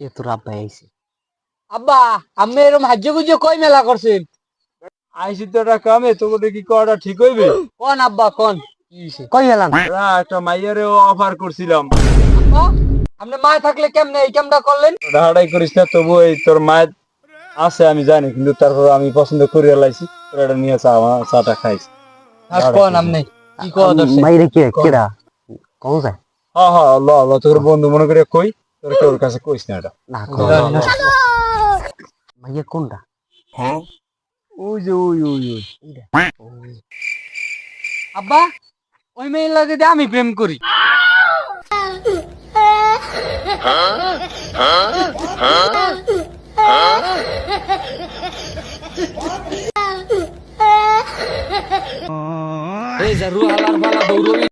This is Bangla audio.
এ তোর আইছে। আব্বা আমি এরম হাজ্য কই মেলা করছেন? আইসি তো একটা কামে তোকে দেখি কটা ঠিক হইবে। কোন আব্বা কোন? কই গেলাম একটা মাইয়ারে অফার করছিলাম। আপনি মায় থাকলে কেমনে এই কেমটা করলেন? করিস না তবু এই তোর মায়ের আছে আমি জানি কিন্তু তারপর আমি পছন্দ করে লাইছি। তোর এটা নিয়ে চা চাটা খাইছি। কোন আপনি? কি কো দর্শক মাইরে কি কেডা? কোন যায়। হ্যাঁ হ্যাঁ ল ল তোর বন্ধু মনে করে কই? তোর তোর কাছে কইস না এটা না। মাইয়া কোনটা ওই যে ওই ওই ওই আব্বা ওই মেয়ের লাগে দিয়ে আমি প্রেম করি এই যে রুহালার বালা দৌড়বি